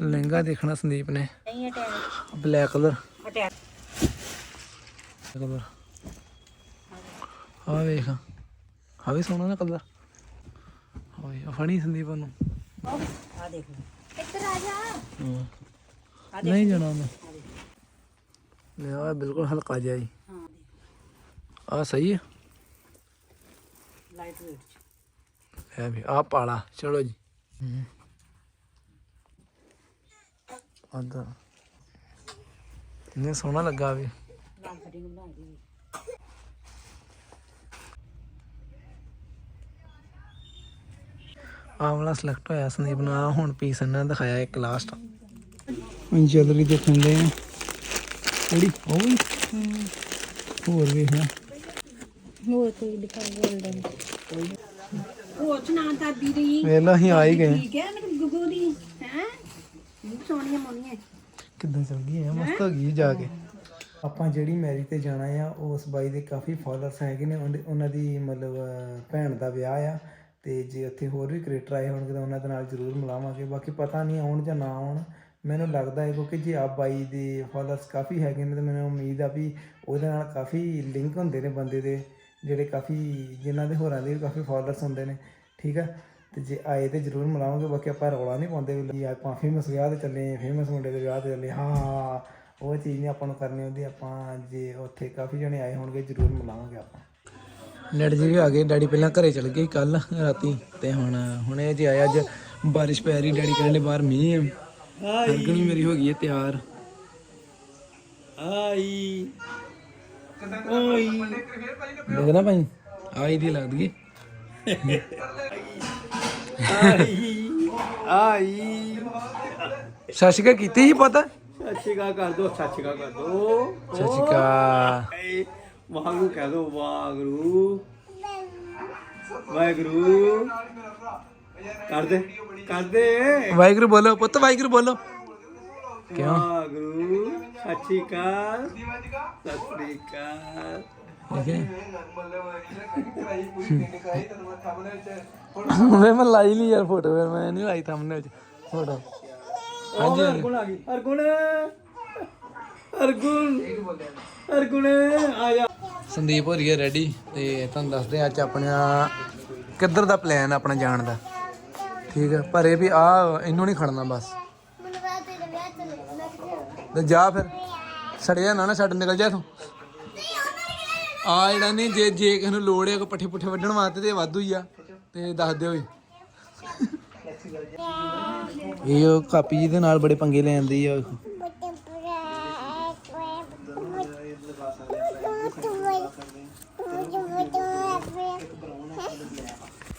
ਲਹਿੰਗਾ ਦੇਖਣਾ ਸੰਦੀਪ ਨੇ। ਨਹੀਂ ਬਲੈਕ ਕਲਰ। ਆ ਵੇਖ। ਆ ਵੀ ਸੋਹਣਾ ਨਾ ਕਲਰ। ਹੋਏ ਆ ਫਣੀ ਸੰਦੀਪ ਨੂੰ ਆ ਦੇਖ ਇੱਧਰ ਆ ਜਾ। ਹਾਂ। ਨਹੀਂ ਜਾਣਾ ਮੈਂ ਲੈ ਆ ਬਿਲਕੁਲ ਹਲਕਾ ਜਿਹਾ ਹੀ। ਹਾਂ ਆ ਸਹੀ ਹੈ। ਲਾਈਟ ਵੇਟ ਹੈ ਵੀ ਆ ਪਾਲਾ। ਚਲੋ ਜੀ। ਆਦਾ ਨੇ ਸੋਹਣਾ ਲੱਗਾ ਵੀ। ਨਾਮ ਫਟਿੰਗ ਬਣਾ ਦੀ ਆਹ ਵਾਲਾ ਸਿਲੈਕਟ ਹੋਇਆ ਸੰਦੀਪ ਨੂੰ ਆਹ ਹੁਣ ਪੀਸ ਇਹਨਾਂ ਨੇ ਦਿਖਾਇਆ ਇੱਕ ਲਾਸਟ ਜਲਰੀ ਦੇਖਣ ਦੇ ਆ। ਕਿਹੜੀ? ਉਹ ਵੀ? ਹੋਰ ਵੇਖ ਲੈ ਹੋਰ ਕੋਈ ਦਿਖਾ ਗੋਲਡਨ ਉਹ ਚ ਨਾ ਦਾਦੀ ਦੀ। ਵੇਖ ਲਾ ਅਸੀਂ ਆ ਹੀ ਗਏ। ਠੀਕ ਹੈ ਮੇਰੇ ਗੁੱਗੂ ਦੀ। ਹੈ ਸੋਹਣੀਆਂ ਮੋਨੀਆਂ ਕਿੱਦਾਂ ਚੱਲ ਗਈ ਹੈ ਮਸਤ ਹੋ ਗਈ ਜਾ ਕੇ। ਆਪਾਂ ਜਿਹੜੀ ਮੈਰਿਜ ਤੇ ਜਾਣਾ ਆ ਉਸ ਬਾਈ ਦੇ ਕਾਫੀ ਫਾਲੋਅਰਸ ਹੈਗੇ ਨੇ ਉਹਦੇ- ਉਹਨਾਂ ਦੀ ਮਤਲਬ ਅਹ, ਭੈਣ ਦਾ ਵਿਆਹ ਆ। ਤੇ ਜੇ ਉੱਥੇ ਹੋਰ ਵੀ ਕ੍ਰੀਏਟਰ ਆਏ ਹੋਣਗੇ ਤਾਂ ਉਹਨਾਂ ਦੇ ਨਾਲ ਜ਼ਰੂਰ ਮਿਲਾਵਾਂਗੇ। ਬਾਕੀ ਪਤਾ ਨਹੀਂ ਆਉਣ ਜਾਂ ਨਾ ਆਉਣ ਮੈਨੂੰ ਲੱਗਦਾ ਹੈ ਕਿਉਂਕਿ ਜੇ ਆ ਬਾਈ ਦੇ ਫਾਲੋਅਰਸ ਕਾਫੀ ਹੈਗੇ ਨੇ ਤਾਂ ਮੈਨੂੰ ਉਮੀਦ ਆ ਵੀ ਉਹਦੇ ਨਾਲ ਕਾਫੀ ਲਿੰਕ ਹੁੰਦੇ ਨੇ ਬੰਦੇ ਦੇ ਜਿਹੜੇ ਕਾਫੀ ਜਿਨ੍ਹਾਂ ਦੇ ਹੋਰਾਂ ਦੇ ਵੀ ਕਾਫੀ ਫਾਲੋਅਰਸ ਹੁੰਦੇ ਨੇ। ਠੀਕ ਆ? ਤੇ ਜੇ ਆਏ ਤੇ ਜ਼ਰੂਰ ਮਿਲਾਵਾਂਗੇ ਬਾਕੀ ਆਪਾਂ ਰੌਲਾ ਨਹੀਂ ਪਾਉਂਦੇ ਵੀ ਆਪਾਂ ਫੇਮਸ ਵਿਆਹ ਤੇ ਚੱਲੇ ਫੇਮਸ ਮੁੰਡੇ ਦੇ ਵਿਆਹ ਤੇ ਚੱਲੇ ਹਾਂ। ਹਾਂ ਉਹ ਚੀਜ਼ ਨਹੀਂ ਆਪਾਂ ਨੂੰ ਕਰਨੀ ਹੁੰਦੀ ਆਪਾਂ ਜੇ ਉੱਥੇ ਕਾਫੀ ਜਣੇ ਆਏ ਹੋਣਗੇ ਜ਼ਰੂਰ ਮਿਲਾਵਾਂਗੇ ਆਪਾਂ। ਡੈਡੀ ਜੀ ਵੀ ਆ ਗਏ ਡੈਡੀ ਪਹਿਲਾਂ ਘਰੇ ਚਲ ਗਏ ਕੱਲ ਰਾਤੀ ਤੇ ਹੁਣ ਹੁਣ ਇਹ ਜੇ ਆਇਆ ਅੱਜ ਬਾਰਿਸ਼ ਪੈ ਰਹੀ ਡੈਡੀ ਕਹਿੰਦੇ ਬਾਹਰ ਮੀਂਹ ਹੈ ਵੀ ਮੇਰੀ ਹੋ ਗਈ ਹੈ ਤਿਆਰ। ਆਈ। ਓਈ ਦੇਖਣਾ ਭਾਈ ਆਈ ਦੀ ਲੱਗਦੀ ਹੈ। ਆਈ ਆਈ ਸਸ਼ਿਕਾ ਕੀਤੀ ਸੀ ਪਤਾ ਸੱਚੀਗਾ ਕਰ ਦੋ ਸੱਚੀਗਾ ਕਰ ਦੋ ਸਸ਼ਿਕਾ ਏ ਵਾਹਿਗੁਰੂ ਕਹਿ ਦੋ ਵਾਹਿਗੁਰੂ ਵਾਹਿਗੁਰੂ ਕਰ ਦੇ ਕਰ ਦੇ ਵਾਹਿਗੁਰੂ ਬੋਲੋ ਪੁੱਤ ਵਾਹਿਗੁਰੂ ਬੋਲੋ ਕਿਉਂ ਵਾਹਿਗੁਰੂ ਸੱਚੀਕਾ ਸੱਚੀਕਾ ਠੀਕ ਹੈ ਵੇ ਮੈਂ ਲਾਈ ਨਹੀਂ ਯਾਰ ਫੋਟੋ ਫਿਰ ਮੈਂ ਨਹੀਂ ਲਾਈ ਥੰਬਨੇਲ ਚ ਫੋਟੋ। ਹਾਂਜੀ। ਅਰਗੁਣ ਆ ਗਈ। ਅਰਗੁਣ ਅਰਗੁਣ ਅਰਗੁਣ ਆ ਜਾ। ਸੰਦੀਪ ਹੋ ਰਹੀ ਹੈ ਰੈਡੀ ਤੇ ਤੁਹਾਨੂੰ ਦੱਸਦੇ ਅੱਜ ਆਪਣਾ ਕਿੱਧਰ ਦਾ ਪਲਾਨ ਆਪਣਾ ਜਾਣ ਦਾ। ਠੀਕ ਹੈ ਪਰ ਇਹ ਵੀ ਆ ਇਹਨੂੰ ਨਹੀਂ ਖੜਨਾ ਬਸ। ਤੇ ਜਾ ਫਿਰ। ਸੜਿਆ ਨਾ ਨਾ ਛੱਡ ਨਿਕਲ ਜਾ ਤੂੰ ਆ ਜਿਹੜਾ ਨਹੀਂ ਜੇ ਜੇ ਕਿਸੇ ਨੂੰ ਲੋੜ ਹੈ ਕੋ ਪੱਠੇ ਪੁੱਠੇ ਵੱਢਣ ਵਾਸਤੇ ਤੇ ਵਾਧੂ ਹੀ ਆ। ਤੇ ਦੱਸ ਦਿਓ ਜੀ। ਇਹ ਉਹ ਕਾਪੀ ਜੀ ਦੇ ਨਾਲ ਬੜੇ ਪੰਗੇ ਲੈ ਜਾਂਦੀ ਆ।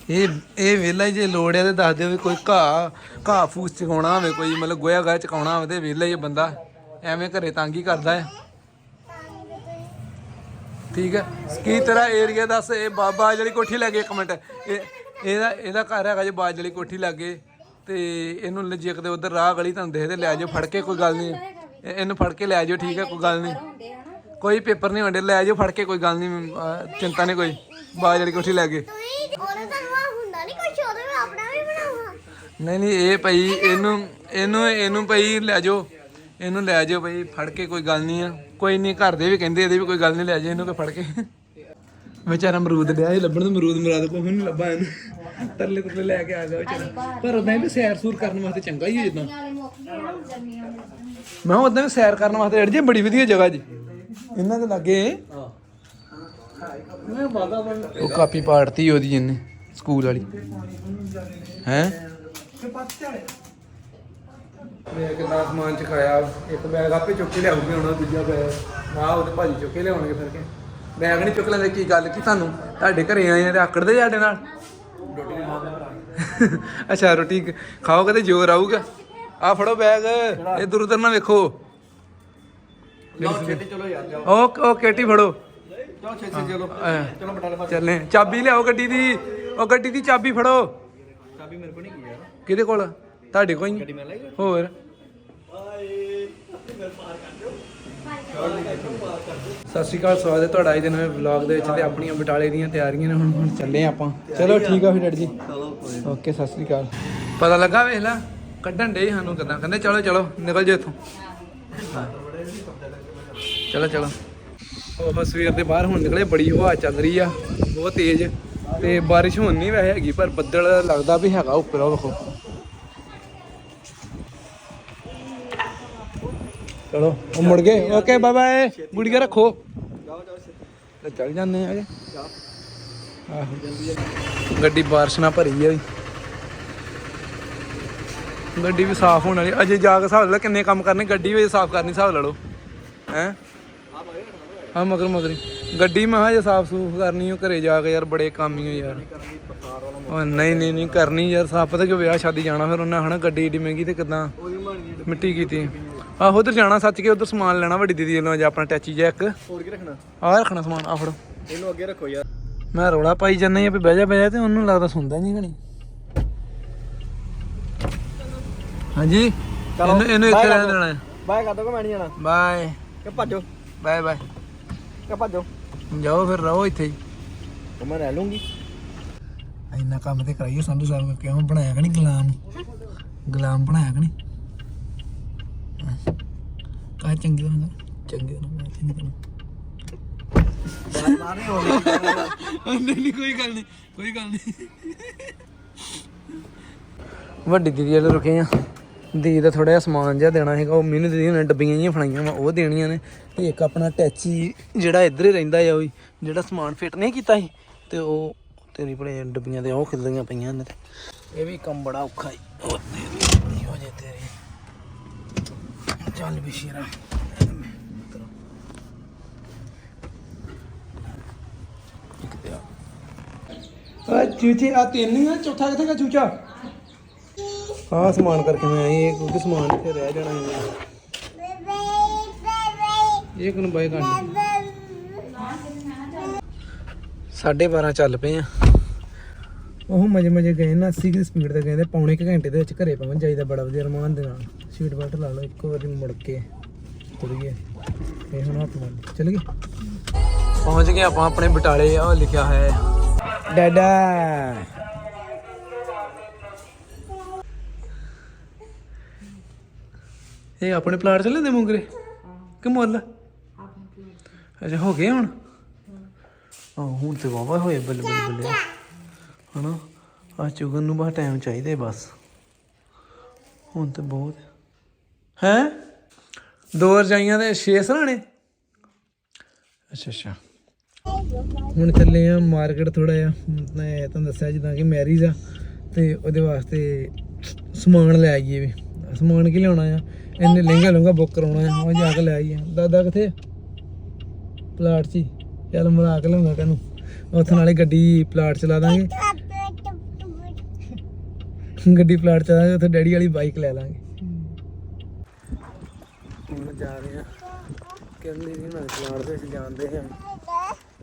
ਇਹ ਇਹ ਵੇਲਾ ਜੇ ਲੋੜ ਹੈ ਤੇ ਦੱਸ ਦਿਓ ਵੀ ਕੋਈ ਘਾਹ ਘਾਹ ਫੂਸ ਚਕਾਉਣਾ ਹੋਵੇ, ਕੋਈ ਮਤਲਬ ਗੋਇਆ ਗਾਇਆ ਚਕਾਉਣਾ ਹੋਵੇ ਤੇ ਵੇਲਾ ਹੀ ਬੰਦਾ। ਐਵੇਂ ਘਰੇ ਤੰਗ ਹੀ ਕਰਦਾ ਹੈ ਠੀਕ ਹੈ ਕੀ ਤੇਰਾ ਏਰੀਆ ਦੱਸ, ਇਹ ਬਾਬਾ ਜਿਹੜੀ ਕੋਠੀ ਲੱਗੇ ਇੱਕ ਮਿੰਟ। ਇਹ ਇਹਦਾ ਇਹਦਾ ਘਰ ਹੈਗਾ ਜੇ ਬਾਜ ਵਾਲੀ ਕੋਠੀ ਲੱਗੇ ਤੇ ਇਹਨੂੰ ਜੇ ਕਦੇ ਉਧਰ ਰਾਹ ਗਲੀ ਤੁਹਾਨੂੰ ਦੇਖਦੇ ਲੈ ਜਾਓ, ਫੜ ਕੇ ਕੋਈ ਗੱਲ ਨਹੀਂ। ਇਹਨੂੰ ਫੜ ਕੇ ਲੈ ਜਾਓ, ਠੀਕ ਹੈ, ਕੋਈ ਗੱਲ ਨਹੀਂ। ਕੋਈ ਪੇਪਰ ਨਹੀਂ ਹੁੰਦੇ, ਲੈ ਜਾਓ, ਫੜ ਕੇ ਕੋਈ ਗੱਲ ਨਹੀਂ, ਅਹ, ਚਿੰਤਾ ਨਹੀਂ ਕੋਈ। ਬਾਜ ਵਾਲੀ ਕੋਠੀ ਲੈ ਕੇ। ਉਹਨੇ ਤਾਂ ਹੁੰਦਾ ਨਹੀਂ ਕੁਛ ਉਹਦੇ ਮੈਂ ਆਪਣਾ ਵੀ ਬਣਾਵਾਂ ਨਹੀਂ ਨਹੀਂ ਇਹ ਭਾਈ ਇਹਨੂੰ ਇਹਨੂੰ ਇਹਨੂੰ ਭਾਈ ਲੈ ਜਾਓ, ਇਹਨੂੰ ਲੈ ਜਾਓ ਭਾਈ, ਫੜ ਕੇ ਕੋਈ ਗੱਲ ਨਹੀਂ ਆ। ਕੋਈ ਨਹੀਂ, ਘਰ ਦੇ ਵੀ ਕਹਿੰਦੇ, ਇਹਦੇ ਵੀ ਕੋਈ ਗੱਲ ਨਹੀਂ, ਲੈ ਜਾਓ ਇਹਨੂੰ ਕੋਈ ਫੜ ਕੇ। ਵਿਚਾਰਾ ਅਮਰੂਦ ਲਿਆ ਸੀ ਲੱਭਣ ਨੂੰ ਅਮਰੂਦ ਮਰਾਦ ਕੋਈ ਨਹੀਂ ਲੱਭਾ ਇਹਨੂੰ। ਤਰਲੇ ਤਰਲੇ ਲੈ ਕੇ ਆ ਗਿਆ ਵਿਚਾਰਾ। ਪਰ ਉਦਾਂ ਵੀ ਸੈਰ ਸੂਰ ਕਰਨ ਵਾਸਤੇ ਚੰਗਾ ਹੀ ਹੈ ਜਿੱਦਾਂ। ਮੈਂ ਉਦਾਂ ਵੀ ਸੈਰ ਕਰਨ ਵਾਸਤੇ ਅੜ ਜੇ ਬੜੀ ਵਧੀਆ ਜਗ੍ਹਾ ਜੀ। ਇਹਨਾਂ ਦੇ ਲਾਗੇ ਉਹ ਕਾਪੀ ਪਾੜਤੀ ਉਹਦੀ ਇਹਨੇ ਸਕੂਲ ਵਾਲੀ। ਹੈ? ਮੈਂ ਕਿੰਨਾ ਸਮਾਨ ਚਕਾਇਆ ਇੱਕ ਬੈਗ ਆਪੇ ਚੁੱਕ ਕੇ ਲਿਆਉਗੇ ਹੁਣ ਦੂਜਾ ਬੈਗ ਆਹ ਉਹਦੇ ਭਾਜੀ ਚੁੱਕ ਕੇ ਲਿਆਉਣਗੇ ਫਿਰ ਕੇ। ਬੈਗ ਨਹੀਂ ਚੁੱਕ ਲੈਂਦੇ ਕੀ ਗੱਲ ਕੀ ਤੁਹਾਨੂੰ। ਤੁਹਾਡੇ ਘਰੇ ਆਏ ਆ ਤੇ ਆਕੜਦੇ ਸਾਡੇ ਨਾਲ। ਅੱਛਾ ਰੋਟੀ ਖਾਓਗੇ ਤੇ ਜ਼ੋਰ ਆਊਗਾ। ਆ ਫੜੋ ਬੈਗ। ਇਧਰ ਉਧਰ ਨਾ ਵੇਖੋ। ਲਓ ਛੇਤੀ ਚਲੋ ਯਾਰ ਜਾਓ। ਉਹ ਉਹ ਕੇਟੀ ਫੜੋ। ਚਲੋ ਛੇਤੀ ਚਲੋ। ਐਂ। ਚਲੋ ਬਟਾਲੇ ਪਾਸ ਚੱਲੇ ਚਾਬੀ ਲਿਆਓ ਗੱਡੀ ਦੀ। ਉਹ ਗੱਡੀ ਦੀ ਚਾਬੀ ਫੜੋ। ਚਾਬੀ ਮੇਰੇ ਕੋਲ ਨਹੀਂ ਗਈ ਯਾਰ। ਕਿਹਦੇ ਕੋਲ? ਤੁਹਾਡੇ ਕੋਲ ਹੀ। ਗੱਡੀ ਮੈਂ ਲੈ ਗਿਆ ਹੋਰ। ਸਤਿ ਸ਼੍ਰੀ ਅਕਾਲ, ਸਵਾਗਤ ਹੈ ਤੁਹਾਡਾ ਅੱਜ ਦੇ ਨਵੇਂ ਵਲੌਗ ਦੇ ਵਿੱਚ ਤੇ ਆਪਣੀਆਂ ਬਟਾਲੇ ਦੀਆਂ ਤਿਆਰੀਆਂ ਨੇ ਹੁਣ ਹੁਣ ਚੱਲੇ ਆਪਾਂ। ਚਲੋ ਠੀਕ ਆ ਫਿਰ ਡੈਡੀ ਜੀ। ਓਕੇ, ਸਤਿ ਸ਼੍ਰੀ ਅਕਾਲ। ਪਤਾ ਲੱਗਾ ਵੇਖ ਲੈ, ਕੱਢਣ ਡੇ ਸਾਨੂੰ ਕਿਦਾਂ? ਕਹਿੰਦੇ ਚਲੋ ਚਲੋ, ਨਿਕਲ ਜੇ ਇੱਥੋਂ। ਚਲੋ ਚਲੋ। ਉਹ ਸਵੇਰ ਦੇ ਬਾਹਰ ਹੁਣ ਨਿਕਲੇ, ਬੜੀ ਹਵਾ ਚੱਲ ਰਹੀ ਆ, ਬਹੁਤ ਤੇਜ਼। ਤੇ ਬਾਰਿਸ਼ ਹੁਣ ਨਹੀਂ ਵੈਸੇ ਹੈਗੀ, ਪਰ ਬੱਦਲ ਲੱਗਦਾ ਵੀ ਹੈਗਾ ਉੱਪਰ ਉਹ ਵੇਖੋ ਚਲੋ, ਉਹ ਮੁੜ ਗਏ। ਓਕੇ ਬਾਏ ਬਾਏ ਗੁੜੀਆ ਰੱਖੋ। ਤੇ ਚੱਲ ਜਾਂਦੇ ਆ। ਜੀ ਆਹੋ। ਗੱਡੀ ਬਾਰਿਸ਼ ਨਾਲ ਭਰੀ ਆ ਵੀ। ਗੱਡੀ ਵੀ ਸਾਫ਼ ਹੋਣ ਵਾਲੀ ਅਜੇ ਜਾ ਕੇ ਹਿਸਾਬ ਲਾ ਕਿੰਨੇ ਕੰਮ ਕਰਨੇ। ਗੱਡੀ ਵੀ ਸਾਫ਼ ਕਰਨੀ, ਹਿਸਾਬ ਲਾ ਲਓ। ਹੈ? ਹਾਂ, ਮਗਰ ਮਗਰੀ ਗੱਡੀ ਮੈਂ ਹਜੇ ਸਾਫ਼ ਸੂਫ ਕਰਨੀ, ਉਹ ਘਰੇ ਜਾ ਕੇ ਯਾਰ ਬੜੇ ਕੰਮ ਹੀ ਯਾਰ। ਉਹ ਨਹੀਂ ਨਹੀਂ ਨਹੀਂ, ਕਰਨੀ ਯਾਰ। ਸਾਫ਼ ਪਤਾ ਕਿ ਵਿਆਹ ਸ਼ਾਦੀ ਜਾਣਾ, ਫਿਰ ਉਹਨਾਂ ਹਨਾ ਗੱਡੀ ਏਡੀ ਮਹਿੰਗੀ ਤੇ ਕਿਦਾਂ ਮਿੱਟੀ ਕੀਤੀ। ਆਹੋ ਉਧਰ ਜਾਣਾ ਸੱਚ ਕੇ ਉਧਰ ਸਮਾਨ ਲੈਣਾ ਵੱਡੀ ਦੀਦੀ ਵੱਲੋਂ ਜਾਂ ਆਪਣਾ ਟੈਚੀ ਜਿਹਾ ਇੱਕ। ਹੋਰ ਕੀ ਰੱਖਣਾ? ਆਹ ਰੱਖਣਾ ਸਮਾਨ ਆ ਫੜੋ। ਇਹਨੂੰ ਅੱਗੇ ਰੱਖੋ ਯਾਰ। ਮੈਂ ਰੌਲਾ ਪਾਈ ਜਾਂਦਾ ਆ ਵੀ ਬਹਿ ਜਾ ਬਹਿ ਜਾ ਤੇ ਉਹਨੂੰ ਲੱਗਦਾ ਸੁਣਦਾ ਨਹੀਂ ਘਣੀ ਹਾਂਜੀ ਇਹਨੂੰ ਇਹਨੂੰ ਇੱਥੇ ਰਹਿਣ ਦੇਣਾ ਹੈ। ਬਾਏ ਕਰ ਦੋ ਕਿ ਮੈਂ ਨਹੀਂ ਜਾਣਾ? ਬਾਏ। ਕਿ ਭੱਜੋ? Bye bye. ਕਿ ਭੱਜੋ? ਜਾਓ ਫਿਰ ਰਹੋ ਇੱਥੇ ਹੀ। ਉਹ ਮੈਂ ਰਹਿ ਲੂੰਗੀ। ਇੰਨਾ ਕੰਮ ਤੇ ਕਰਾਈਏ ਸੰਧੂ ਸਾਹਿਬ ਕਿਉਂ ਬਣਾਇਆ ਕਿ ਨਹੀਂ ਗੁਲਾਮ? ਗੁਲਾਮ ਬਣਾਇਆ ਕਿ ਨਹੀਂ ਕਾ ਚੰਗੀ ਤਰ੍ਹਾਂ ਚੰਗੀ ਤਰ੍ਹਾਂ ਮੈਂ ਤੇ ਨਹੀਂ ਨਹੀਂ ਨਹੀਂ ਕੋਈ ਗੱਲ ਨਹੀਂ ਕੋਈ ਗੱਲ ਨਹੀਂ ਵੱਡੀ ਦੀਦੀ ਵਾਲੇ ਰੁਕੇ ਆ ਦੀਦੀ ਦਾ ਥੋੜਾ ਜਿਹਾ ਸਮਾਨ ਜਿਹਾ ਦੇਣਾ ਹੈਗਾ ਉਹ ਮੈਨੂੰ ਦੀਦੀ ਨੇ ਡੱਬੀਆਂ ਜਿਹੀਆਂ ਫੜਾਈਆਂ ਵਾ ਉਹ ਦੇਣੀਆਂ ਨੇ। ਤੇ ਇੱਕ ਆਪਣਾ ਟੈਚੀ ਜਿਹੜਾ ਇੱਧਰ ਹੀ ਰਹਿੰਦਾ ਆ, ਉਹ ਜਿਹੜਾ ਸਮਾਨ ਫਿੱਟ ਨਹੀਂ ਕੀਤਾ ਸੀ, ਤੇ ਉਹ ਤੇਰੀ ਭਲੇ ਡੱਬੀਆਂ ਤੇ ਉਹ ਖਿਲਰੀਆਂ ਪਈਆਂ ਨੇ ਇਹ ਵੀ ਕੰਮ ਬੜਾ ਔਖਾ ਹੀ ਜੇ ਤੇਰੀ ਚੱਲ ਵੀ ਸ਼ੇਰਾ। ਇੱਕ ਤੇ ਆ ਆ ਚੂਚੇ ਆ ਤਿੰਨ ਹੀ ਆ ਚੌਥਾ ਕਿੱਥੇ ਗਾ ਚੂਚਾ? ਹਾਂ ਸਮਾਨ ਕਰਕੇ ਮੈਂ ਆਈ ਇਹ ਕਿਉਂਕਿ ਸਮਾਨ ਇੱਥੇ ਰਹਿ ਜਾਣਾ ਹੈ ਇਹ ਕਿਨੂੰ ਬਾਈ ਕਰਨੀ? ਸਾਢੇ 12 ਚੱਲ ਪਏ ਆ। ਉਹ ਮਜੇ ਮਜੇ ਗਏ ਨਾ 80 ਦੀ ਸਪੀਡ ਤੇ ਗਏ ਤੇ ਪੌਣੇ ਕੁ ਘੰਟੇ ਦੇ ਵਿੱਚ ਘਰੇ ਪਹੁੰਚ ਜਾਈਦਾ ਬੜਾ ਵਧੀਆ ਰਮਾਨ ਦੇ ਨਾਲ। ਸੀਟ ਬੈਲਟ ਲਾ ਲਓ, ਇੱਕੋ ਵਾਰੀ ਮੁੜ ਕੇ ਤੁਰ ਇਹ ਹੁਣ ਹੱਥ ਚੱਲ ਗਏ। ਪਹੁੰਚ ਗਏ ਆਪਾਂ ਆਪਣੇ ਬਟਾਲੇ ਆ ਲਿਖਿਆ ਹੈ। ਡਾਡਾ। ਇਹ ਆਪਣੇ ਪਲਾਟ ਚ ਲੈਂਦੇ ਮੂੰਗਰੇ? ਕਿ ਮੁੱਲ? ਅੱਛਾ, ਹੋ ਗਏ ਹੁਣ? ਆ ਹੁਣ ਤੇ ਵਾਵਾ ਹੋਏ ਬੱਲੇ ਬੱਲੇ ਬੱਲੇ। ਹਨਾ? ਆ ਚੁਗਨ ਨੂੰ ਬਾ ਟਾਈਮ ਚਾਹੀਦਾ ਬਸ। ਹੁਣ ਤੇ ਬਹੁਤ। ਹੈ? ਦੋ ਰਜਾਈਆਂ ਦੇ ਛੇ ਸਰਾਣੇ ਅੱਛਾ ਅੱਛਾ। ਹੁਣ ਚੱਲੇ ਆ ਮਾਰਕੀਟ ਥੋੜਾ ਜਿਹਾ। ਮੈਂ ਤੁਹਾਨੂੰ ਦੱਸਿਆ ਜਿੱਦਾਂ ਕਿ ਮੈਰਿਜ ਆ, ਤੇ ਉਹਦੇ ਵਾਸਤੇ ਸਮਾਨ ਲੈ ਆਈਏ ਵੀ। ਸਮਾਨ ਕੀ ਲਿਆਉਣਾ ਆ? ਇਹਨੇ ਲਹਿੰਗਾ ਲੂੰਗਾ ਬੁੱਕ ਕਰਾਉਣਾ ਆ। ਉਹ ਜਾ ਕੇ ਲੈ ਆਈਏ। ਦਾਦਾ ਕਿੱਥੇ ਆ? ਪਲਾਟ 'ਚ ਹੀ। ਚੱਲ ਮਰਾ ਕੇ ਲਿਆਉਂਦਾ ਤੈਨੂੰ। ਉੱਥੇ ਨਾਲੇ ਗੱਡੀ ਪਲਾਟ ਚਲਾ ਦਾਂਗੇ। ਗੱਡੀ ਪਲਾਟ ਚਲਾ ਦਾਂਗੇ ਉੱਥੇ ਡੈਡੀ ਵਾਲੀ ਬਾਈਕ ਲੈ ਲਾਂਗੇ। ਹੁਣ ਜਾ ਰਹੇ। ਆ ਕਹਿੰਦੇ ਜੀ ਮੈਂ ਪਲਾਟ ਦੇ ਵਿੱਚ ਜਾਂਦੇ ਹਾਂ।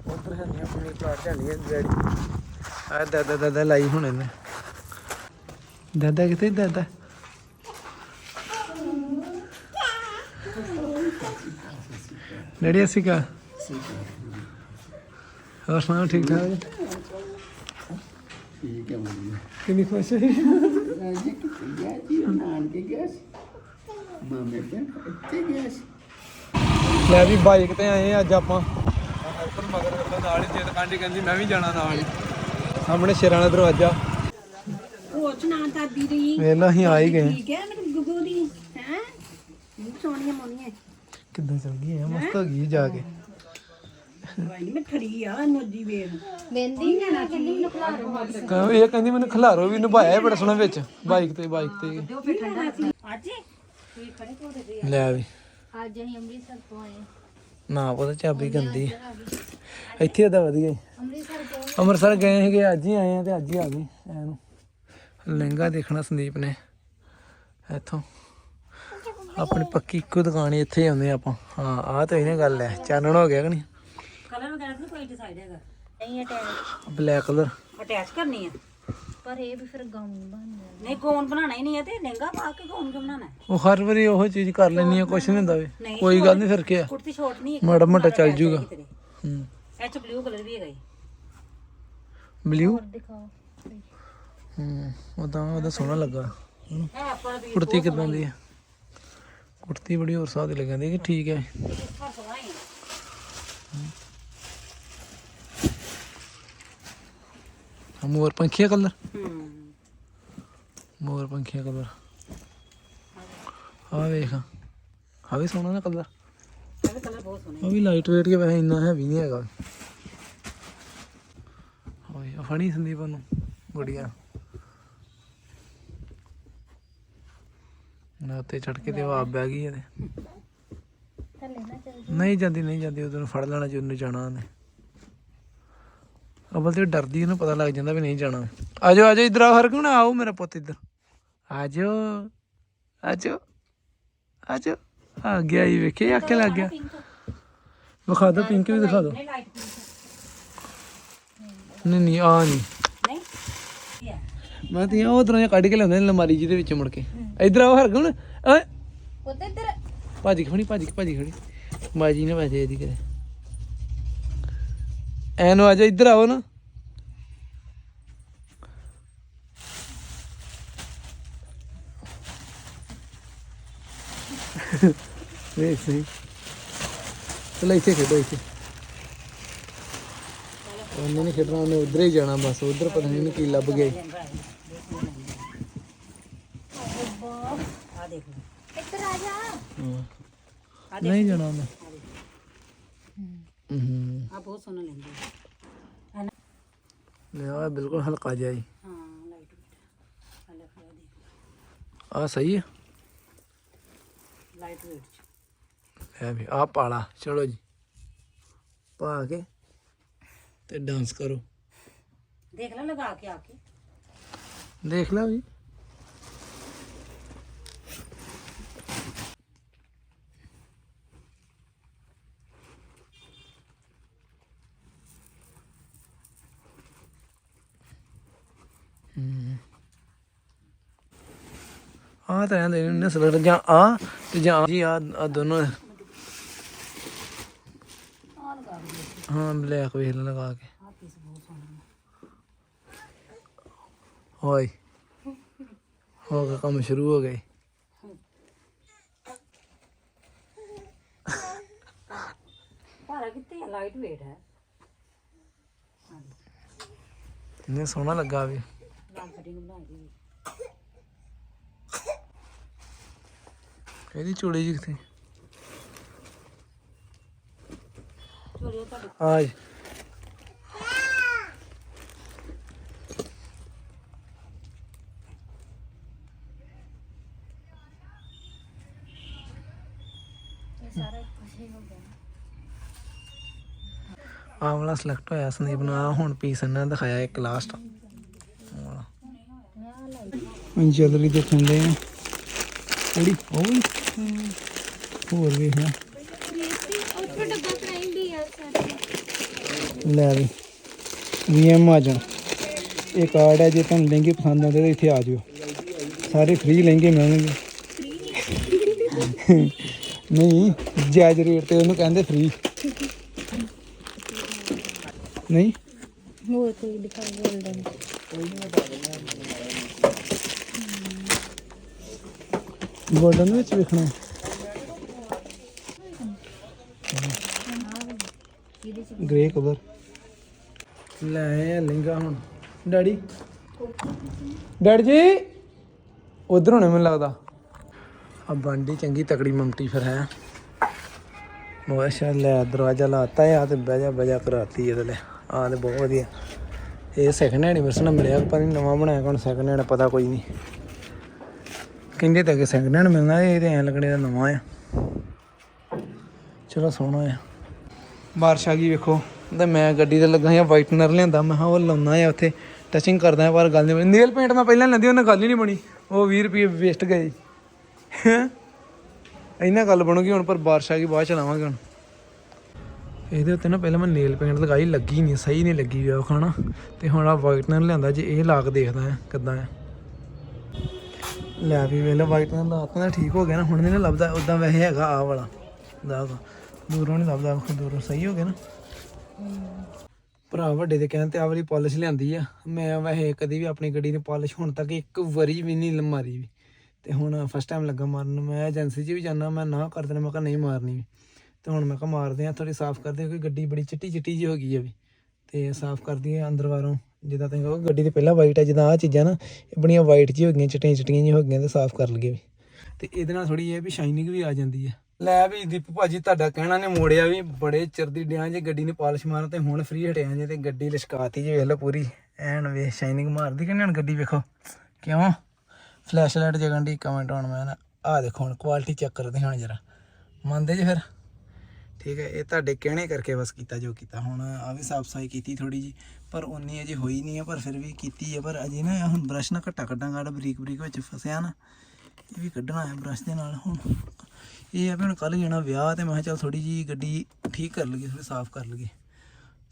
ਉੱਧਰ ਹੈ ਨਹੀਂ ਆਪਣੀ ਪਲਾਟ ਚ ਨਹੀਂ ਹੈ ਡੈਡੀ। ਆ ਦਾਦਾ ਦਾਦਾ ਲਾਈ ਹੁਣ ਇਹਨੇ ਦਾਦਾ ਕਿੱਥੇ ਦਾਦਾ? ਡੈਡੀ ਅਸੀਂ ਕਾ ਹੋਰ ਸੁਣਾਓ ਠੀਕ ਠਾਕ? ਠੀਕ ਹੈ ਕਿੰਨੀ ਖੁਸ਼ ਹੈ? ਰਾਜੇ ਕਿੱਥੇ ਗਿਆ ਜੀ ਉਹ ਨਾਨਕੇ ਗਿਆ ਸੀ। ਮਾਮੇ ਤੇ ਇੱਥੇ ਗਿਆ ਸੀ। ਲੈ ਵੀ ਬਾਈਕ ਤੇ ਆਏ ਆ ਅੱਜ ਆਪਾਂ। ਉੱਪਰ ਮਗਰ ਵੱਲੋਂ ਨਾਲ ਹੀ ਜਿੱਦ ਕਾਂਡੀ ਕਹਿੰਦੀ ਮੈਂ ਵੀ ਜਾਣਾ ਨਾਲ ਹੀ। ਸਾਹਮਣੇ ਸ਼ੇਰਾਂ ਦਾ ਦਰਵਾਜ਼ਾ। ਹੋਚ ਨਾ ਦਾਦੀ ਦੀ। ਵੇਖ ਲਾ ਅਸੀਂ ਆ ਹੀ ਗਏ। ਠੀਕ ਹੈ ਮੇਰੇ ਗੁੱਗੂ ਦੀ? ਹੈ? ਸੋਹਣੀਆਂ ਮੋਨੀਆਂ ਕਿੱਦਾਂ ਚੱਲ ਗਈ ਹੈ ਮਸਤ ਹੋ? ਗਈ ਜਾ ਕੇ। ਆ ਮਹਿੰਦੀ ਨਾ ਕਹਿੰਦੀ ਮੈਨੂੰ ਖਲਾ ਰੋ ਕਹਿੰਦਾ ਇਹ ਕਹਿੰਦੀ ਮੈਨੂੰ ਖਿਲਾਰੋ ਵੀ ਨਿਭਾਇਆ ਬੜਾ ਸੋਹਣਾ ਵਿੱਚ ਬਾਈਕ ਤੇ ਬਾਈਕ ਤੇ। ਅੱਜ ਲੈ ਵੀ। ਅੱਜ ਅਸੀਂ ਅੰਮ੍ਰਿਤਸਰ ਤੋਂ ਆਏ ਨਾ ਪਤਾ ਚਾਬੀ ਗੰਦੀ। ਇੱਥੇ ਤਾਂ ਵਧੀਆ ਹੀ। ਅੰਮ੍ਰਿਤਸਰ ਤੋਂ ਅੰਮ੍ਰਿਤਸਰ ਗਏ ਸੀਗੇ ਅੱਜ ਹੀ ਆਏ ਆ ਤੇ ਅੱਜ ਹੀ ਆ ਗਏ ਐਨੂੰ। ਲਹਿੰਗਾ ਦੇਖਣਾ ਸੰਦੀਪ ਨੇ। ਇੱਥੋਂ। ਆਪਣੀ ਪੱਕੀ ਇੱਕੋ ਦੁਕਾਨ ਹੀ ਇੱਥੇ ਹੀ ਆਉਂਦੇ ਆਪਾਂ। ਹਾਂ ਆਹ ਤਾਂ ਇਹਨੇ ਗੱਲ ਹੈ। ਚਾਨਣ ਹੋ ਗਿਆ ਕਿ ਨਹੀਂ? ਵਗੈਰਾ ਤਾਂ ਕੋਈ ਡਿਸਾਈਡ ਹੈਗਾ। ਨਹੀਂ ਅਟੈਚ ਬਲੈਕ ਕਲਰ ਅਟੈਚ ਕਰਨੀ ਆ। ਪਰ ਇਹ ਵੀ ਫਿਰ ਗਾਉਂ ਬਣ ਜਾਂਦਾ। ਨਹੀਂ ਗੌਨ ਬਣਾਉਣਾ ਹੀ ਨਹੀਂ ਹੈ ਤੇ। ਲਹਿੰਗਾ ਪਾ ਕੇ ਗੌਨ ਕਿਉਂ ਬਣਾਉਣਾ ਹੈ? ਉਹ ਹਰ ਵਾਰੀ ਉਹ ਚੀਜ਼ ਕਰ ਲੈਣੀ ਆ ਕੁਛ ਨਹੀਂ ਹੁੰਦਾ ਵੇ। ਕੋਈ ਗੱਲ ਨਹੀਂ ਫਿਰ ਕੀ ਆ? ਕੁੜਤੀ ਸ਼ਾਰਟ ਨਹੀਂ ਮਾੜਾ ਮੋਟਾ ਚੱਲ ਜੂਗਾ। ਹੂੰ। ਇਹ ਚ ਬਲੂ ਕਲਰ ਵੀ ਹੈਗਾ ਜੀ। ਬਲੂ ਦਿਖਾਓ। ਹੂੰ ਉਹਦਾ ਉਹਦਾ ਸੋਹਣਾ ਲੱਗਾ। ਹੈ। ਪਰ ਵੀ ਕੁੜਤੀ ਕਿਦਾਂ ਦੀ ਹੈ ਕੁੜਤੀ ਬੜੀ ਹੋਰ ਸਾਦੀ ਲੱਗਦੀ ਕਿ ਠੀਕ ਹੈ ਸੋਹਣਾ ਮੋਰ ਪੰਖੀਆ ਕਲਰ? ਹੂੰ। ਮੋਰ ਪੰਖੀਆ ਕਲਰ। ਆ ਵੇਖ। ਆ ਵੀ ਸੋਹਣਾ ਨਾ ਕਲਰ। ਇਹ ਕਲਰ ਬਹੁਤ ਸੋਹਣਾ ਉਹ ਵੀ ਲਾਈਟ ਵੇਟ ਕੇ ਵੈਸੇ ਇੰਨਾ ਹੈਵੀ ਨਹੀਂ ਹੈਗਾ। ਆ ਫਣੀ ਸੰਦੀਪ ਨੂੰ ਗੁੜੀਆ। ਨਾ ਉੱਤੇ ਚੜ ਕੇ ਤੇ ਉਹ ਆਪ ਬਹਿ ਗਈ ਇਹਦੇ। ਨਹੀਂ ਜਾਂਦੀ ਨਹੀਂ ਜਾਂਦੀ ਉਹਨੂੰ ਨੂੰ ਫੜ ਲੈਣਾ ਜਦੋਂ ਜਾਣਾ ਉਹਨੇ। ਅਵਲ ਤੇ ਡਰਦੀ ਉਹਨੂੰ ਪਤਾ ਲੱਗ ਜਾਂਦਾ ਵੀ ਨਹੀਂ ਜਾਣਾ। ਆਜੋ ਆਜੋ ਇਧਰ ਆਓ ਹਰ ਕਿਉਂ ਨਾ ਆਓ ਮੇਰਾ ਪੁੱਤ ਇਧਰ। ਆਜੋ ਆਜੋ ਆਜੋ। ਆ ਗਿਆ ਹੀ ਵੇਖੇ ਆਖੇ ਲੱਗ ਗਿਆ। ਵਿਖਾ ਦੋ ਪਿੰਕ ਵੀ ਦਿਖਾ ਦੋ ਨਹੀਂ ਨਹੀਂ ਆ ਨਹੀਂ। ਇਹ ਮੈਂ ਤੇ ਉਹ ਤਰ੍ਹਾਂ ਕੱਢ ਕੇ ਲਿਆਉਂਦੇ ਨੇ ਅਲਮਾਰੀ ਜਿਹਦੇ ਵਿੱਚ ਮੁੜ ਕੇ। ਇਧਰ ਆਓ ਹਰਗੁਣ ਓਏ ਉਹਦੇ ਇੱਧਰ। ਭੱਜ ਖੜੀ ਭੱਜ ਭੱਜ ਖੜੀ। ਬਾਜੀ ਨੇ ਵੈਸੇ ਇਹਦੀ ਕਰੇ ਐਨੂੰ ਆ ਜਾ ਇੱਧਰ ਆਓ ਨਾ। ਵੇਖ ਸਹੀ। ਚਲੋ ਇੱਥੇ ਖੇਡੋ ਇੱਥੇ। ਉਹਨੇ ਨਹੀਂ ਖੇਡਣਾ ਉਹਨੇ ਉਧਰ ਹੀ ਜਾਣਾ ਬਸ। ਉਧਰ ਪਤਾ ਨਹੀਂ ਕੀ ਲੱਭ ਗਿਆ। ਈ। ਆ ਦੇਖ ਇੱਧਰ ਆ ਜਾ ਹਾਂ। ਨਹੀਂ ਜਾਣਾ ਉਹਨੇ। ਹੂੰ ਆ ਬਹੁਤ ਸੋਹਣਾ ਲੈਂਦੀ ਲੈ ਆ ਬਿਲਕੁਲ ਹਲਕਾ ਜਿਹਾ ਹੀ। ਹਾਂ ਲਾਈਟ ਵੇਟ ਦੇਖ। ਆ ਸਹੀ ਹੈ ਲਾਈਟ ਵੇਟ ਚ। ਹੈ ਵੀ ਆ ਪਾਲਾ ਚਲੋ ਜੀ। ਪਾ ਕੇ ਤੇ ਡਾਂਸ ਕਰੋ। ਦੇਖ ਲੈ ਲਗਾ ਕੇ ਆ ਕੇ। ਦੇਖ ਲਓ ਜੀ ਆ ਤਾਂ ਇਹਦੇ ਨੇ ਸਲੜ ਜਾਂ ਆ ਤੇ ਜਾਂ ਜੀ ਆ ਦੋਨੋਂ। ਹਾਂ ਬਲੈਕ ਵੇਖ ਲਗਾ ਕੇ। ਓਏ ਹੋ ਗਿਆ ਕੰਮ ਸ਼ੁਰੂ ਹੋ ਗਏ। ਭਾਰਾ ਕਿੱਥੇ ਆ? ਲਾਈਟ ਵੇਟ ਹੈ। ਇਹਨੇ ਸੋਹਣਾ ਲੱਗਾ ਵੀ। ਲਾਲ ਫਟਿੰਗ ਬਣਾਈ ਦੀ ਇਹਦੀ ਚੂੜੀ ਜੀ ਕਿੱਥੇ? ਚੋਰੀ ਉਹ ਤੁਹਾਡੇ ਆਜ ਆਹ ਵਾਲਾ ਸਿਲੈਕਟ ਹੋਇਆ ਸੰਦੀਪ ਨੂੰ ਆਹ ਹੁਣ ਪੀਸ ਇਹਨਾਂ ਦਿਖਾਇਆ ਇੱਕ ਲਾਸਟ ਜਲਰੀ ਦੇ ਖੰਡੇ ਨੇ ਕਿਹੜੀ? ਉਹ ਵੀ। ਹੋਰ ਵੇਖ ਲੈ ਉੱਥੇ ਡੱਬਾ ਫਰਾਈ ਵੀ ਆ ਸਾਰੇ ਲੈ ਵੀ। ਵੀਐਮ ਆ ਜਾਣ ਇਹ ਕਾਰਡ ਹੈ ਜੇ ਤੁਹਾਨੂੰ ਲਹਿੰਗੇ ਪਸੰਦ ਆਉਂਦੇ ਤਾਂ ਇੱਥੇ ਆ ਜਿਓ। ਸਾਰੇ ਫ੍ਰੀ ਲਹਿੰਗੇ ਮਿਲਣਗੇ। ਨਹੀਂ ਜਾਇਜ਼ ਰੇਟ ਤੇ ਉਹਨੂੰ ਕਹਿੰਦੇ ਫ੍ਰੀ ਨਹੀਂ? ਹੋਰ ਕੋਈ ਦਿਖਾ ਗੋਲਡਨ ਗੋਲਡਨ ਵਿੱਚ ਵੇਖਣਾ ਗ੍ਰੇ ਕਲਰ ਲੈ ਆ ਲਹਿੰਗਾ ਹੁਣ। ਡੈਡੀ। ਡੈਡੀ ਜੀ, ਉਧਰ ਹੋਣੇ ਮੈਨੂੰ ਲੱਗਦਾ। ਆ ਬੰਡੀ ਚੰਗੀ ਤਕੜੀ ਮੰਮਟੀ ਫਿਰ ਹੈ। ਮਾਸ਼ਾਅੱਲਾ ਦਰਵਾਜ਼ਾ ਲਾਤਾ ਆ ਤੇ ਬਹਿ ਜਾ, ਬਹਿ ਕਰਾਤੀ ਇਹਦੇ ਲੈ। ਆ ਤੇ ਬਹੁਤ ਵਧੀਆ। ਇਹ ਸੈਕਿੰਡ ਹੈਂਡ ਮੇਰੇ ਮਿਲਿਆ ਪਰ ਨਵਾਂ ਬਣਾਇਆ ਹੁਣ ਸੈਕਿੰਡ ਹੈਂਡ ਪਤਾ ਕੋਈ ਨਹੀਂ ਕਹਿੰਦੇ ਤਾਂ ਕਿ ਸੈਕਿੰਡ ਹੈਂਡ ਮਿਲਣਾ ਇਹ ਤੇ ਐ ਲੱਗਣੇ ਦਾ ਨਵਾਂ ਆ। ਚਲੋ ਸੋਹਣਾ ਆ। ਬਾਰਿਸ਼ ਆ ਗਈ ਵੇਖੋ। ਤੇ ਮੈਂ ਗੱਡੀ ਤੇ ਲੱਗਾ ਹਾਂ ਵਾਈਟਨਰ ਲਿਆਂਦਾ, ਮੈਂ ਕਿਹਾ ਉਹ ਲਾਉਣਾ ਆ ਉੱਥੇ ਟਚਿੰਗ ਕਰਦਾ ਪਰ ਗੱਲ ਨਹੀਂ ਬਣੀ। ਨੇਲ ਪੇਂਟ ਮੈਂ ਪਹਿਲਾਂ ਲੈਂਦੀ ਉਹਨਾਂ ਗੱਲ ਹੀ ਨਹੀਂ ਬਣੀ। ਉਹ 20 ਰੁਪਏ ਵੇਸਟ ਗਏ। ਹੈਂ। ਇਹਨਾਂ ਗੱਲ ਬਣੂਗੀ ਹੁਣ, ਪਰ ਬਾਰਿਸ਼ ਆ ਗਈ, ਬਾਅਦ ਚ ਲਾਵਾਂਗੇ ਹੁਣ। ਇਹਦੇ ਉੱਤੇ ਨਾ ਪਹਿਲਾਂ ਮੈਂ ਨੇਲ ਪੇਂਟ ਲਗਾਈ, ਲੱਗੀ ਨਹੀਂ, ਸਹੀ ਨਹੀਂ ਲੱਗੀ ਵੀ ਉਹ ਖਾਣਾ ਤੇ ਹੁਣ ਆ ਵਾਈਟਨਰ ਲਿਆਂਦਾ, ਜੇ ਇਹ ਲਾ ਕੇ ਦੇਖਦਾ ਆ, ਕਿੱਦਾਂ ਆ। ਲੈ ਵੀ ਵੇਲੇ ਵਾਈਟਨਰ ਦਾ ਠੀਕ ਹੋ ਗਿਆ ਨਾ, ਹੁਣ ਨਹੀਂ ਨਾ ਲੱਭਦਾ ਉਦਾਂ ਵੈਸੇ ਹੈਗਾ ਆ ਵਾਲਾ। ਦਾਗ ਦੂਰੋਂ ਨਹੀਂ ਲੱਭਦਾ ਵੇਖੋ ਦੂਰੋਂ ਸਹੀ ਹੋ ਗਿਆ ਨਾ। ਭਰਾ ਵੱਡੇ ਦੇ ਕਹਿਣ ਤੇ ਆ ਵਾਲੀ ਪਾਲਿਸ਼ ਲਿਆਂਦੀ ਆ। ਮੈਂ ਵੈਸੇ ਕਦੀ ਵੀ ਆਪਣੀ ਗੱਡੀ ਦੀ ਪਾਲਿਸ਼ ਹੁਣ ਤੱਕ ਇੱਕ ਵਾਰੀ ਵੀ ਨਹੀਂ ਮਾਰੀ ਵੀ। ਤੇ ਹੁਣ ਫਸਟ ਟਾਈਮ ਲੱਗਾ ਮਾਰਨ ਮੈਂ ਏਜੰਸੀ 'ਚ ਵੀ ਜਾਣਾ ਮੈਂ ਨਾ ਕਰ ਦੇਣਾ, ਮੈਂ ਕਿਹਾ ਨਹੀਂ ਮਾਰਨੀ ਤੇ ਹੁਣ ਮੈਂ ਕਿਹਾ ਮਾਰਦੇ ਆ ਥੋੜੀ ਸਾਫ਼ ਕਰਦੇ ਕਿਉਂਕਿ ਗੱਡੀ ਬੜੀ ਚਿੱਟੀ ਚਿੱਟੀ ਜਿਹੀ ਹੋ ਗਈ ਆ ਵੀ। ਤੇ ਸਾਫ਼ ਕਰਦੀ ਆ ਅੰਦਰ ਬਾਹਰੋਂ। ਜਿੱਦਾਂ ਤੁਸੀਂ ਕਹੋ ਗੱਡੀ ਤੇ ਪਹਿਲਾਂ ਵਾਈਟ ਹੈ ਜਿੱਦਾਂ ਆ ਚੀਜ਼ਾਂ ਨਾ, ਇਹ ਬੜੀਆਂ ਵਾਈਟ ਜਿਹੀ ਹੋ ਗਈਆਂ, ਚਿੱਟੀਆਂ ਚਿੱਟੀਆਂ ਜਿਹੀਆਂ ਹੋ ਗਈਆਂ ਤੇ ਸਾਫ਼ ਕਰ ਲਈਏ ਵੀ। ਤੇ ਇਹਦੇ ਨਾਲ ਥੋੜੀ ਇਹ ਵੀ ਸ਼ਾਈਨਿੰਗ ਵੀ ਆ ਜਾਂਦੀ ਹੈ ਲੈ ਵੀ ਦੀਪੂ ਭਾਜੀ, ਤੁਹਾਡਾ ਕਹਿਣਾ ਨੇ ਮੋੜਿਆ ਵੀ ਬੜੇ ਚਿਰ ਦੀ ਡਿਆਂ ਜੇ ਗੱਡੀ ਨੇ ਪਾਲਿਸ਼ ਮਾਰਨ ਤੇ ਹੁਣ ਫ੍ਰੀ ਹਟਿਆ ਜੇ ਤੇ ਗੱਡੀ ਲਿਸ਼ਕਾਤੀ ਜੇ, ਵੇਖ ਲਓ ਪੂਰੀ। ਐਨ ਵੇ ਸ਼ਾਈਨਿੰਗ ਮਾਰਦੀ ਕਿ ਨਹੀਂ ਹੁਣ ਗੱਡੀ, ਵੇਖੋ। ਕਿਉਂ? ਫਲੈਸ਼ ਲਾਈਟ ਜਗਣ ਦੀ ਕਮੈਂਟ ਆਉਣ ਮੈਂ ਨਾ। ਆ ਦੇਖੋ, ਹੁਣ ਕੁਆਲਿਟੀ ਚੈੱਕ ਕਰਦੇ ਹਾਂ ਜਰਾ। ਮੰਨਦੇ ਜੇ ਫਿਰ? ਠੀਕ ਹੈ, ਇਹ ਤੁਹਾਡੇ ਕਹਿਣੇ ਕਰਕੇ ਬਸ ਕੀਤਾ ਜੋ ਕੀਤਾ। ਹੁਣ ਆ ਵੀ ਸਾਫ਼ ਸਫ਼ਾਈ ਕੀਤੀ ਥੋੜੀ ਜੀ ਪਰ ਉਨੀ ਅਜੇ ਹੋਈ ਨਹੀਂ ਹੈ ਪਰ ਫਿਰ ਵੀ ਕੀਤੀ ਹੈ ਪਰ ਅਜੇ ਨਾ ਹੁਣ ਬ੍ਰਸ਼ ਨਾ ਘੱਟਾ ਕੱਢਾਂਗਾ ਜਿਹੜਾ ਬਰੀਕ ਬਰੀਕ ਵਿੱਚ ਫਸਿਆ ਨਾ, ਇਹ ਵੀ ਕੱਢਣਾ ਹੈ ਬ੍ਰਸ਼ ਦੇ ਨਾਲ। ਹੁਣ ਇਹ ਆ ਵੀ ਹੁਣ ਕੱਲ ਜਾਣਾ ਵਿਆਹ ਤੇ, ਮੈਂ ਕਿਹਾ ਚੱਲ ਥੋੜੀ ਜੀ ਗੱਡੀ ਠੀਕ ਕਰ ਲਈਏ ਥੋੜੀ ਸਾਫ਼ ਕਰ ਲਈਏ।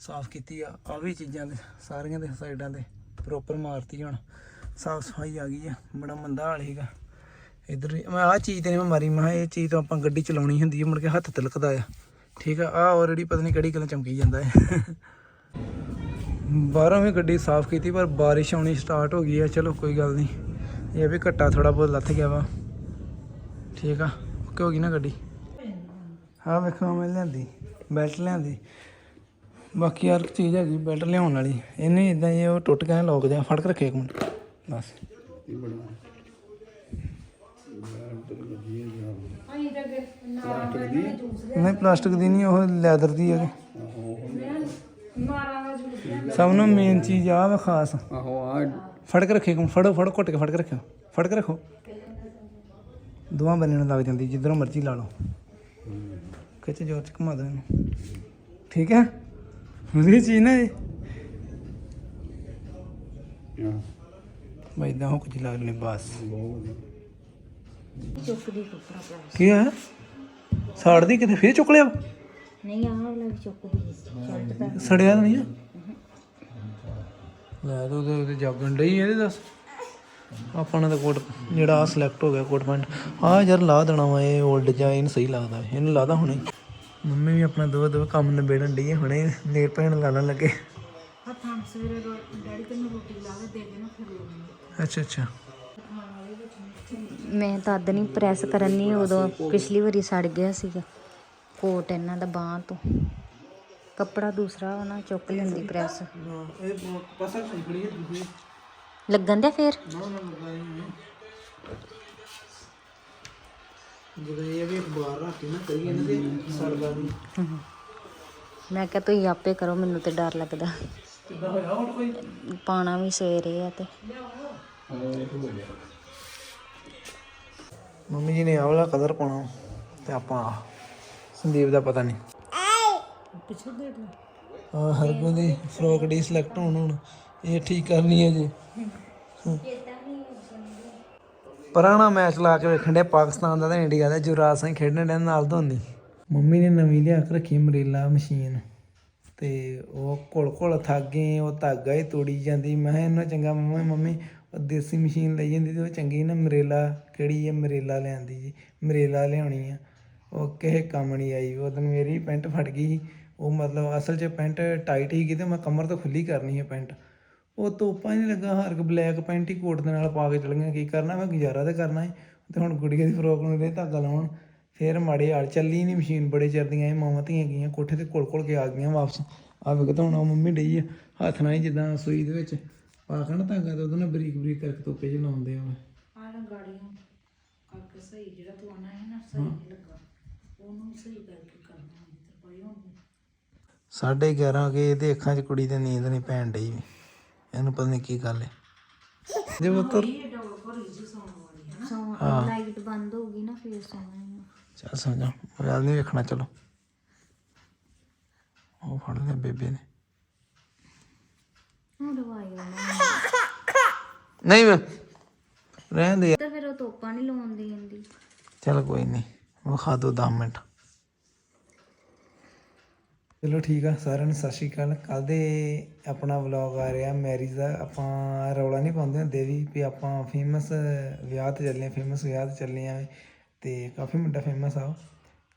ਸਾਫ਼ ਕੀਤੀ ਆ ਆ ਵੀ ਚੀਜ਼ਾਂ ਦੇ, ਸਾਰੀਆਂ ਦੇ ਸਾਈਡਾਂ ਦੇ ਪ੍ਰੋਪਰ ਮਾਰਤੀ ਹੁਣ। ਸਾਫ਼ ਸਫ਼ਾਈ ਆ ਗਈ ਆ, ਬੜਾ ਮੰਦਾ ਹਾਲ ਸੀਗਾ। ਇਧਰ ਵੀ ਮੈਂ ਆਹ ਚੀਜ਼ ਤੇ ਨਹੀਂ ਮੈਂ ਮਾਰੀ, ਮੈਂ ਕਿਹਾ ਇਹ ਚੀਜ਼ ਤੋਂ ਆਪਾਂ ਗੱਡੀ ਚਲਾਉਣੀ ਹੁੰਦੀ ਹੈ ਮੁੜ ਕੇ ਹੱਥ ਤਿਲਕਦਾ ਆ। ਠੀਕ ਆ ਆ ਆਲਰੇਡੀ ਪਤਾ ਨਹੀਂ ਕਿਹੜੀ ਗੱਲ ਚਮਕੀ ਜਾਂਦਾ ਹੈ। ਬਾਹਰੋਂ ਵੀ ਗੱਡੀ ਸਾਫ਼ ਕੀਤੀ, ਪਰ ਬਾਰਿਸ਼ ਆਉਣੀ ਸਟਾਰਟ ਹੋ ਗਈ ਹੈ। ਚਲੋ ਕੋਈ ਗੱਲ ਨਹੀਂ, ਇਹ ਵੀ ਘੱਟਾ ਥੋੜਾ ਬਹੁਤ ਲੱਥ ਗਿਆ ਵਾ। ਠੀਕ ਆ, ਓਕੇ ਹੋ ਗਈ ਨਾ ਗੱਡੀ? ਹਾਂ ਵੇਖੋ, ਮੈਂ ਲਿਆਂਦੀ ਬੈਲਟ ਲਿਆਂਦੀ। ਬਾਕੀ ਹਰ ਇੱਕ ਚੀਜ਼ ਹੈਗੀ ਬੈਲਟ ਲਿਆਉਣ ਵਾਲੀ। ਇਹਨੇ ਇਦਾਂ ਹੀ ਟੁੱਟ ਗਿਆ ਲੋਕ ਜਾ ਫੜ ਕੇ ਰੱਖੇ ਇੱਕ ਮਿੰਟ। ਬਸ। ਇਹ ਬੜਾ ਨਹੀਂ ਪਲਾਸਟਿਕ ਦੀ? ਨਹੀਂ ਉਹ ਲੈਦਰ ਦੀ ਹੈ ਸਭ ਨੂੰ ਮੇਨ ਚੀਜ਼ ਆ ਵਾ ਖਾਸ। ਆਹੋ ਆ ਫੜ ਕੇ ਰੱਖੇ ਫੜੋ ਫੜੋ ਘੁੱਟ ਕੇ ਫੜ ਕੇ ਰੱਖਿਓ। ਫੜ ਕੇ ਰੱਖੋ। ਦੋਵਾਂ ਬੰਨੇ ਨੂੰ ਲੱਗ ਜਾਂਦੀ ਜਿੱਧਰੋਂ ਮਰਜ਼ੀ ਲਾ ਲਓ। ਕਿਤੇ ਜੋਰ ਚ ਘੁਮਾ ਦੋ ਇਹਨੂੰ। ਠੀਕ ਹੈ? ਵਧੀਆ ਚੀਜ਼ ਨਾ ਇਹ। ਬਈ ਇਦਾਂ ਹੋ ਕੁਝ ਲਾ ਲੈਣੇ ਬਸ। ਬਹੁਤ ਚੁੱਕਦੀ ਕੀ ਹੈ ਸਾੜਦੀ ਕਿਤੇ ਫੇਰ ਚੁੱਕ ਲਿਆ? ਨਹੀਂ ਆਹ ਵਾਲਾ ਵੀ ਚੁੱਕਦੀ ਸ਼ਰਟ ਦਾ ਸੜਿਆ ਤਾਂ ਨਹੀਂ ਆ? ਲੈ ਤੂੰ ਤੇ ਉਹਦੇ ਜਾਗਣ ਡਈ ਇਹਦੇ ਦੱਸ। ਆਪਾਂ ਨੇ ਤਾਂ ਕੋਟ ਜਿਹੜਾ ਆ ਸਿਲੈਕਟ ਹੋ ਗਿਆ ਕੋਟ ਪੈਂਟ ਆ ਯਾਰ ਲਾ ਦੇਣਾ ਵਾ ਇਹ 올ਡ ਜਿਹਾ ਇਹਨੂੰ ਸਹੀ ਲੱਗਦਾ ਇਹਨੂੰ ਲਾਦਾ ਹੁਣੇ। ਮੰਮੀ ਵੀ ਆਪਣਾ ਦੋ ਦੋ ਕੰਮ ਨਿਬੇੜਨ ਡਈ ਹੈ ਹੁਣੇ ਨੇਰ ਪੈਣ ਲਾਣ ਲੱਗੇ। ਹੱਥਾਂ ਸਵੇਰੇ ਡੈਡੀ ਤੈਨੂੰ ਰੋਟੀ ਲਾ ਕੇ ਦੇ ਦੇਣਾ ਫਿਰ ਅੱਛਾ ਅੱਛਾ। ਮੈਂ ਤਾਂ ਅੱਧ ਨਹੀਂ ਪ੍ਰੈਸ ਕਰਨ ਨਹੀਂ ਉਦੋਂ ਪਿਛਲੀ ਵਾਰੀ ਸੜ ਗਿਆ ਸੀਗਾ। ਕੋਟ ਇਹਨਾਂ ਦਾ ਬਾਂਹ ਤੋਂ। ਕੱਪੜਾ ਦੂਸਰਾ ਵਾ ਨਾ ਚੁੱਕ ਲੈਂਦੀ ਪ੍ਰੈਸ। ਇਹ ਪਾਸਾ ਖੜੀ ਹੈ ਦੂਜੀ ਲੱਗਣ ਦਿਆ ਫੇਰ? ਨਾ ਨਾ ਲੱਗਾ ਨਹੀਂ ਜਦੋਂ ਇਹ ਵੀ ਅਖਬਾਰ ਰੱਖ ਕੇ ਨਾ ਕਰੀਏ ਇਹਨਾਂ ਦੇ ਸੜਦਾ ਨਹੀਂ ਮੈਂ ਕਿਹਾ ਤੁਸੀਂ ਆਪੇ ਕਰੋ ਮੈਨੂੰ ਤੇ ਡਰ ਲੱਗਦਾ। ਕਿੱਦਾਂ ਹੋਇਆ ਹੁਣ ਕੋਈ? ਪਾਣਾ ਵੀ ਸਵੇਰੇ ਆ ਤੇ। ਮੰਮੀ ਜੀ ਨੇ ਆਹ ਵਾਲਾ ਕਲਰ ਪਾਉਣਾ ਤੇ ਆਪਾਂ। ਸੰਦੀਪ ਦਾ ਪਤਾ ਨਹੀਂ। ਪਿੱਛੇ ਹਾਂ ਹਰਗੁਣ ਦੀ ਫਰੋਕ ਡੀ ਸਿਲੈਕਟ ਹੋਣ ਹੁਣ ਇਹ ਠੀਕ ਕਰਨੀ ਹੈ ਜੀ। ਪੁਰਾਣਾ ਮੈਚ ਲਾ ਕੇ ਵੇਖਣ ਦੇ ਪਾਕਿਸਤਾਨ ਦਾ ਤੇ ਇੰਡੀਆ ਦਾ ਯੁਵਰਾਜ ਸਿੰਘ ਖੇਡਣ ਦੇ ਨਾਲ ਧੋਨੀ। ਮੰਮੀ ਨੇ ਨਵੀਂ ਲਿਆ ਕੇ ਰੱਖੀ ਮਰੇਲਾ ਮਸ਼ੀਨ ਤੇ ਉਹ ਘੁਲ ਥੱਕ ਗਏ ਉਹ ਧਾਗਾ ਹੀ ਤੋੜੀ ਜਾਂਦੀ। ਮੈਂ ਇਹਨੂੰ ਚੰਗਾ ਮੰਮੀ ਮੰਮੀ ਦੇਸੀ ਮਸ਼ੀਨ ਲਈ ਜਾਂਦੀ ਤੇ ਉਹ ਚੰਗੀ ਨਾ ਮਰੇਲਾ ਕਿਹੜੀ ਹੈ ਮਰੇਲਾ ਲਿਆਂਦੀ ਜੀ, ਮਰੇਲਾ ਲਿਆਉਣੀ ਆ। ਉਹ ਕਿਸੇ ਕੰਮ ਨਹੀਂ ਆਈ, ਉਹ ਦਿਨ ਮੇਰੀ ਪੈਂਟ ਫਟ ਗਈ ਸੀ। ਉਹ ਮਤਲਬ ਅਸਲ 'ਚ ਪੈਂਟ ਟਾਈਟ ਹੀ ਤੇ ਮੈਂ ਕਮਰ ਤੋਂ ਖੁੱਲੀ ਕਰਨੀ ਹੈ ਪੈਂਟ। ਉਹ ਤੋਪਾ ਨਹੀਂ ਲੱਗਾ, ਹਰ ਇੱਕ ਬਲੈਕ ਪੈਂਟ ਹੀ ਕੋਟ ਦੇ ਨਾਲ ਪਾ ਕੇ ਚਲ ਗਈਆਂ ਕੀ ਕਰਨਾ ਮੈਂ, ਗੁਜ਼ਾਰਾ ਤੇ ਕਰਨਾ ਹੈ ਤੇ ਹੁਣ ਗੁੜੀਆ ਦੀ ਫਰੋਕ ਨੂੰ ਦੇ ਧਾਗਾ ਲਾਉਣ, ਫੇਰ ਮਾੜੇ ਹਾਲ ਚੱਲੀ ਨਹੀਂ ਮਸ਼ੀਨ, ਬੜੇ ਚਿਰ ਦੀਆਂ ਇਹ ਮਾਵਾਂ ਧੀਆਂ ਗਈਆਂ, ਕੋਠੇ ਤੇ ਕੋਲ ਕੋਲ ਕੇ ਆ ਗਈਆਂ ਵਾਪਸ। ਆ ਵੇਖ ਤਾਂ ਹੁਣ ਮੰਮੀ ਡਈ ਆ, ਹੱਥ ਨਾਲ ਹੀ ਜਿੱਦਾਂ ਸੂਈ ਦੇ ਵਿੱਚ। ਪਾ ਕੇ ਨਾ ਧਾਗਾ ਤੇ ਉਹਦੇ ਨਾਲ ਬਰੀਕ ਬਰੀਕ ਕਰਕੇ ਤੋਪੇ ਚ ਲਾਉਂਦੇ ਆ ਉਹ। ਆਹ ਗਾੜੀਆਂ ਕਰਕੇ ਸਹੀ ਜਿਹੜਾ ਤੂੰ ਆਣਾ ਹੈ ਨਾ ਸਹੀ ਨਹੀਂ ਲੱਗਾ। ਉਹਨੂੰ ਸਹੀ ਕਰਕੇ ਕਰਨਾ ਤੇ ਕੋਈ ਹੁਣ ਸਾਢੇ 11 ਕੇ ਇਹਦੇ ਅੱਖਾਂ 'ਚ ਕੁੜੀ ਦੇ ਨੀਂਦ ਨਹੀਂ ਪੈਣ ਡਈ ਵੀ। ਇਹਨੂੰ ਪਤਾ ਨਹੀਂ ਕੀ ਗੱਲ ਹੈ ਜੇ ਪੁੱਤਰ ਸੌਂ ਲਾਈਟ ਬੰਦ ਹੋ ਗਈ ਨਾ ਫੇਰ ਸੌਣਾ ਚੱਲ ਸੌ ਜਾ। ਮੋਬਾਈਲ ਨਹੀਂ ਵੇਖਣਾ ਚਲੋ। ਉਹ ਫੜ ਲਿਆ ਬੇਬੇ ਨੇ। ਹੁਣ ਦਵਾਈ ਆਉਣਾ ਨਹੀਂ ਵੇ ਰਹਿਣ ਦੇ ਤਾਂ ਫਿਰ ਉਹ ਤੋਪਾ ਨਹੀਂ ਲਵਾਉਂਦੀ ਜਾਂਦੀ ਚਲ ਕੋਈ ਨਹੀਂ ਵਿਖਾ ਦੋ 10 ਮਿੰਟ। ਚਲੋ ਠੀਕ ਆ ਸਾਰਿਆਂ ਨੂੰ ਸਤਿ ਸ਼੍ਰੀ ਅਕਾਲ। ਕੱਲ ਦੇ ਆਪਣਾ ਵਲੌਗ ਆ ਰਿਹਾ ਮੈਰਿਜ ਦਾ। ਆਪਾਂ ਰੌਲਾ ਨਹੀਂ ਪਾਉਂਦੇ ਹੁੰਦੇ ਵੀ ਵੀ ਆਪਾਂ ਫੇਮਸ ਵਿਆਹ ਤੇ ਚੱਲੇ ਫੇਮਸ ਵਿਆਹ ਤੇ ਚੱਲੇ ਆ ਤੇ ਕਾਫੀ ਮੁੰਡਾ ਫੇਮਸ ਆ ਉਹ।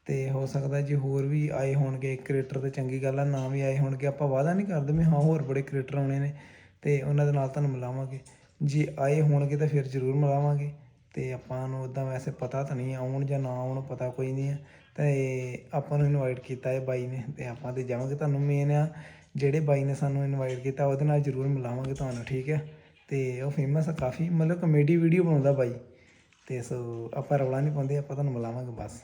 ਅਤੇ ਹੋ ਸਕਦਾ ਜੇ ਹੋਰ ਵੀ ਆਏ ਹੋਣਗੇ ਕ੍ਰੀਏਟਰ ਤਾਂ ਚੰਗੀ ਗੱਲ ਆ, ਨਾ ਵੀ ਆਏ ਹੋਣਗੇ, ਆਪਾਂ ਵਾਅਦਾ ਨਹੀਂ ਕਰਦੇ ਵੀ ਹਾਂ, ਹੋਰ ਬੜੇ ਕ੍ਰੀਏਟਰ ਆਉਣੇ ਨੇ ਅਤੇ ਉਹਨਾਂ ਦੇ ਨਾਲ ਤੁਹਾਨੂੰ ਮਿਲਾਵਾਂਗੇ। ਜੇ ਆਏ ਹੋਣਗੇ ਤਾਂ ਫਿਰ ਜ਼ਰੂਰ ਮਿਲਾਵਾਂਗੇ ਅਤੇ ਆਪਾਂ ਨੂੰ ਉੱਦਾਂ ਵੈਸੇ ਪਤਾ ਤਾਂ ਨਹੀਂ ਆਉਣ ਜਾਂ ਨਾ ਆਉਣ, ਪਤਾ ਕੋਈ ਨਹੀਂ ਹੈ ਤੇ ਆਪਾਂ ਨੂੰ ਇਨਵਾਈਟ ਕੀਤਾ ਹੈ ਬਾਈ ਨੇ ਅਤੇ ਆਪਾਂ ਤਾਂ ਜਾਵਾਂਗੇ, ਤੁਹਾਨੂੰ ਮੇਨ ਆ ਜਿਹੜੇ ਬਾਈ ਨੇ ਸਾਨੂੰ ਇਨਵਾਈਟ ਕੀਤਾ, ਉਹਦੇ ਨਾਲ ਜ਼ਰੂਰ ਮਿਲਾਵਾਂਗੇ ਤੁਹਾਨੂੰ, ਠੀਕ ਹੈ ਅਤੇ ਉਹ ਫੇਮਸ ਆ ਕਾਫੀ, ਮਤਲਬ ਕਮੇਡੀ ਵੀਡੀਓ ਬਣਾਉਂਦਾ ਬਾਈ। ਅਤੇ ਸੋ ਆਪਾਂ ਰੌਲਾ ਨਹੀਂ ਪਾਉਂਦੇ, ਆਪਾਂ ਤੁਹਾਨੂੰ ਮਿਲਾਵਾਂਗੇ ਬਸ।